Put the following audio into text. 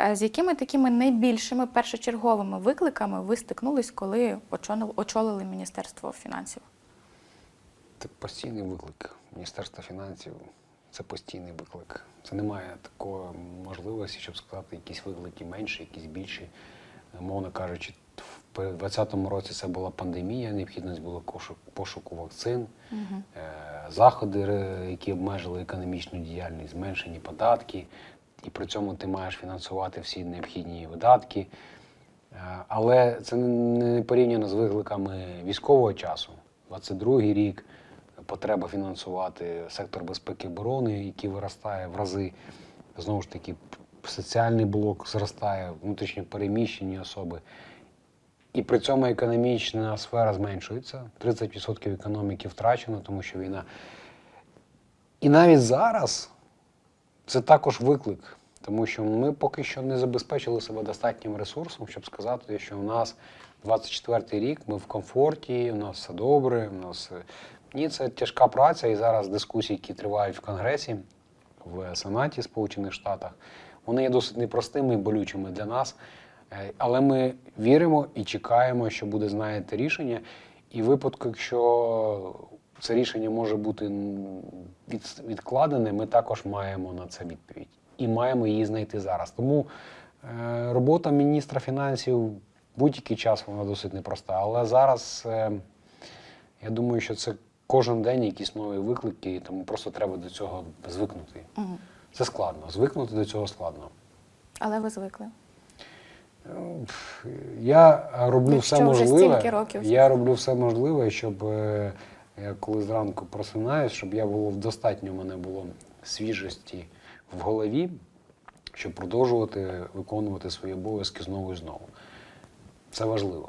Е, З якими такими найбільшими першочерговими викликами ви стикнулись, коли очолили, Міністерство фінансів? Це постійний виклик. Міністерство фінансів це постійний виклик. Це немає такої можливості, щоб сказати, якісь виклики менші, якісь більші. Мовно кажучи, в 2020 році це була пандемія, необхідність було пошуку вакцин, е, заходи, які обмежили економічну діяльність, зменшені податки, і при цьому ти маєш фінансувати всі необхідні видатки. Е, Але це не порівняно з викликами військового часу. 22-й рік потреба фінансувати сектор безпеки і оборони, який виростає в рази. Знову ж таки, соціальний блок зростає, внутрішньо переміщені особи. І при цьому економічна сфера зменшується. 30% економіки втрачено, тому що війна. І навіть зараз це також виклик, тому що ми поки що не забезпечили себе достатнім ресурсом, щоб сказати, що у нас 24-й рік, ми в комфорті, у нас все добре. У нас е, ні, це тяжка праця, і зараз дискусії, які тривають в Конгресі, в Сенаті Сполучених Штатах, вони є досить непростими і болючими для нас. Е, Але ми віримо і чекаємо, що буде знаєте рішення. І випадку, якщо це рішення може бути від- відкладене, ми також маємо на це відповідь. І маємо її знайти зараз. Тому е, робота міністра фінансів будь-який час вона досить непроста. Але зараз е, я думаю, що це кожен день якісь нові виклики, тому просто треба до цього звикнути. Мгм. Це складно. Звикнути до цього складно. Але ви звикли. Я роблю Якщо все вже можливе. стільки років. Я роблю все можливе, щоб е, я коли зранку просинаюсь, щоб я було достатньо в мене було свіжості в голові, щоб продовжувати виконувати свої обов'язки знову і знову. Це важливо.